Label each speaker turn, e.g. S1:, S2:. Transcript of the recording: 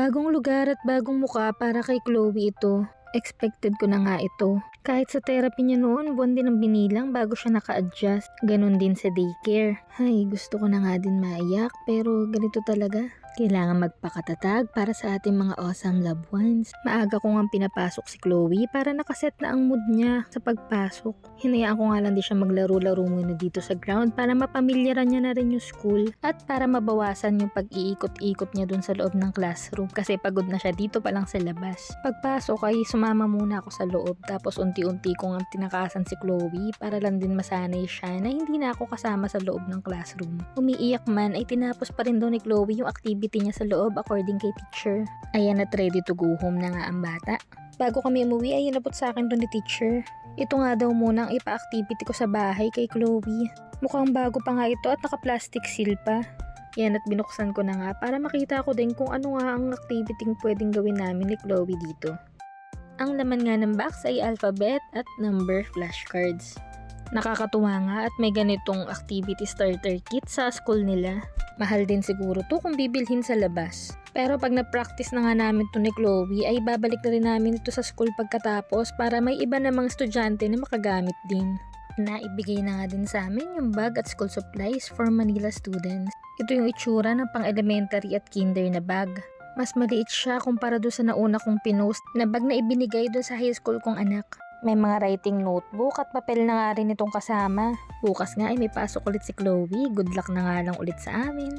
S1: Bagong lugar at bagong muka para kay Chloe ito. Expected ko na nga ito. Kahit sa therapy niya noon, buwan din ang binilang bago siya naka-adjust. Ganon din sa daycare. Ay, gusto ko na nga din maiyak pero ganito talaga. Kailangan magpakatatag para sa ating mga awesome loved ones. Maaga ko nga pinapasok si Chloe para nakaset na ang mood niya sa pagpasok. Hinayaan ko nga lang di siya maglaro-laro muna dito sa ground para mapamilyaran niya na rin yung school at para mabawasan yung pag-iikot-ikot niya dun sa loob ng classroom kasi pagod na siya dito pa lang sa labas. Pagpasok ay sumama muna ako sa loob tapos unti-unti ko nga tinakasan si Chloe para lang din masanay siya na hindi na ako kasama sa loob ng classroom. Umiiyak man ay tinapos pa rin daw ni Chloe yung activity niya sa loob according kay teacher. Ayan at ready to go home na nga ang bata. Bago kami umuwi ay inabot sa akin to ni teacher. Ito nga daw muna ang ipa-activity ko sa bahay kay Chloe. Mukhang bago pa nga ito at naka-plastic seal pa. Yan at binuksan ko na nga para makita ko din kung ano nga ang activity pwedeng gawin namin ni Chloe dito. Ang laman nga ng box ay alphabet at number flashcards. Nakakatuwa nga at may ganitong activity starter kit sa school nila. Mahal din siguro to kung bibilhin sa labas. Pero pag na-practice na nga namin to ni Chloe ay babalik na rin namin ito sa school pagkatapos para may iba namang estudyante na makagamit din. Naibigay na nga din sa amin yung bag at school supplies for Manila students. Ito yung itsura ng pang-elementary at kinder na bag. Mas maliit siya kumpara doon sa nauna kong pinost na bag na ibinigay doon sa high school kong anak. May mga writing notebook at papel na nga rin itong kasama. Bukas nga ay may pasok ulit si Chloe. Good luck na nga lang ulit sa amin.